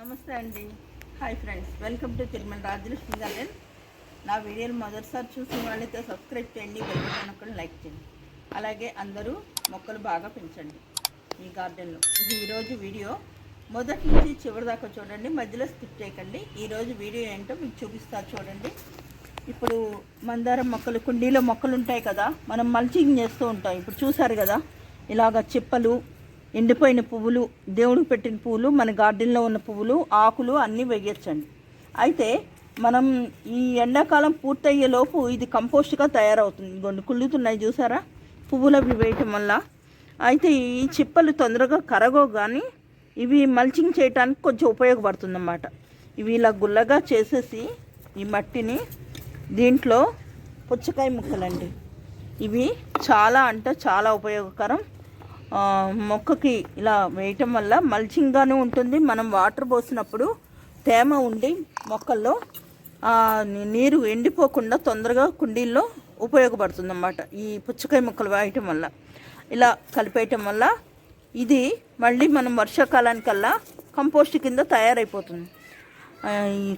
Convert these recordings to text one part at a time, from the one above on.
నమస్తే అండి. Hi friends welcome to Tirumala Rajalakshmi garden నా వీడియోలు మొదటిసారి చూసిన వాళ్ళైతే సబ్స్క్రైబ్ చేయండి బెల్ ఒకటి లైక్ చేయండి. అలాగే అందరూ మొక్కలు బాగా పెంచండి ఈ గార్డెన్లో ఇది ఈరోజు వీడియో. మొదటి నుంచి చివరి దాకా చూడండి మధ్యలో స్కిప్ చేయకండి. ఈరోజు వీడియో ఏంటో మీకు చూపిస్తారు చూడండి. ఇప్పుడు మందారం మొక్కలు కుండీలో మొక్కలు ఉంటాయి కదా మనం మల్చింగ్ చేస్తూ ఉంటాం. ఇప్పుడు చూసారు కదా ఇలాగ చిప్పలు ఎండిపోయిన పువ్వులు దేవుడికి పెట్టిన పువ్వులు మన గార్డెన్లో ఉన్న పువ్వులు ఆకులు అన్నీ వేయచ్చండి. అయితే మనం ఈ ఎండాకాలం పూర్తయ్యే లోపు ఇది కంపోస్ట్గా తయారవుతుంది. గొండు కుళ్ళుతున్నాయి చూసారా? పువ్వులు అవి వేయటం వల్ల. అయితే ఈ చిప్పలు తొందరగా కరగో కానీ ఇవి మల్చింగ్ చేయడానికి కొంచెం ఉపయోగపడుతుందన్నమాట. ఇవి ఇలా గుల్లగా చేసేసి ఈ మట్టిని దీంట్లో పుచ్చకాయ ముక్కలండి. ఇవి చాలా అంటే చాలా ఉపయోగకరం. మొక్కకి ఇలా వేయటం వల్ల మల్చింగ్గానే ఉంటుంది. మనం వాటర్ పోసినప్పుడు తేమ ఉండి మొక్కల్లో నీరు ఎండిపోకుండా తొందరగా కుండీల్లో ఉపయోగపడుతుంది అన్నమాట ఈ పుచ్చకాయ ముక్కలు వేయటం వల్ల. ఇలా కలిపేయటం వల్ల ఇది మళ్ళీ మనం వర్షాకాలానికల్లా కంపోస్ట్ కింద తయారైపోతుంది.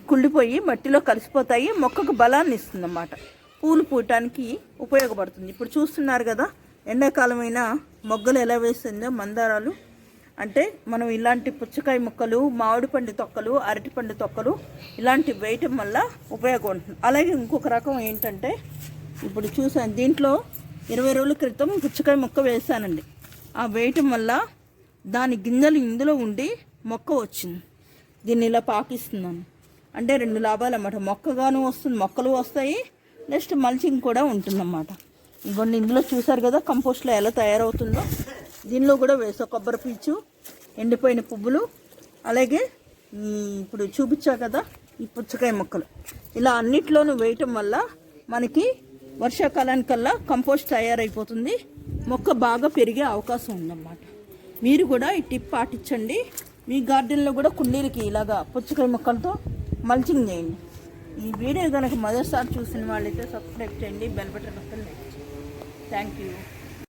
కుళ్ళిపోయి మట్టిలో కలిసిపోతాయి మొక్కకు బలాన్ని ఇస్తుంది అన్నమాట పూలు పూయటానికి ఉపయోగపడుతుంది. ఇప్పుడు చూస్తున్నారు కదా ఎండాకాలమైనా మొగ్గలు ఎలా వేసిందో మందారాలు. అంటే మనం ఇలాంటి పుచ్చకాయ ముక్కలు మామిడి పండు తొక్కలు అరటిపండు తొక్కలు ఇలాంటివి వేయటం వల్ల ఉపయోగం ఉంటుంది. అలాగే ఇంకొక రకం ఏంటంటే ఇప్పుడు చూసాను దీంట్లో ఇరవై రోజుల క్రితం పుచ్చకాయ ముక్క వేసానండి ఆ వేయటం వల్ల దాని గింజలు ఇందులో ఉండి మొక్క వచ్చింది. దీన్ని ఇలా పాకిస్తున్నాను. అంటే రెండు లాభాలు అన్నమాట మొక్కగాను వస్తుంది మొక్కలు వస్తాయి నెక్స్ట్ మల్చింగ్ కూడా ఉంటుందన్నమాట. ఇదిగోండి ఇందులో చూసారు కదా కంపోస్ట్లో ఎలా తయారవుతుందో? దీనిలో కూడా వేసా కొబ్బరి పీచు ఎండిపోయిన పువ్వులు అలాగే ఇప్పుడు చూపించా కదా ఈ పుచ్చకాయ మొక్కలు. ఇలా అన్నిట్లోనూ వేయటం వల్ల మనకి వర్షాకాలానికల్లా కంపోస్ట్ తయారైపోతుంది. మొక్క బాగా పెరిగే అవకాశం ఉందన్నమాట. మీరు కూడా ఈ టిప్ పాటించండి. మీ గార్డెన్లో కూడా కుండీలకి ఇలాగా పుచ్చకాయ మొక్కలతో మల్చింగ్ చేయండి. ఈ వీడియో కనుక మొదటిసారి చూసిన వాళ్ళైతే సబ్స్క్రైబ్ చేయండి బెల్ బటన్ నొక్కండి. Thank you.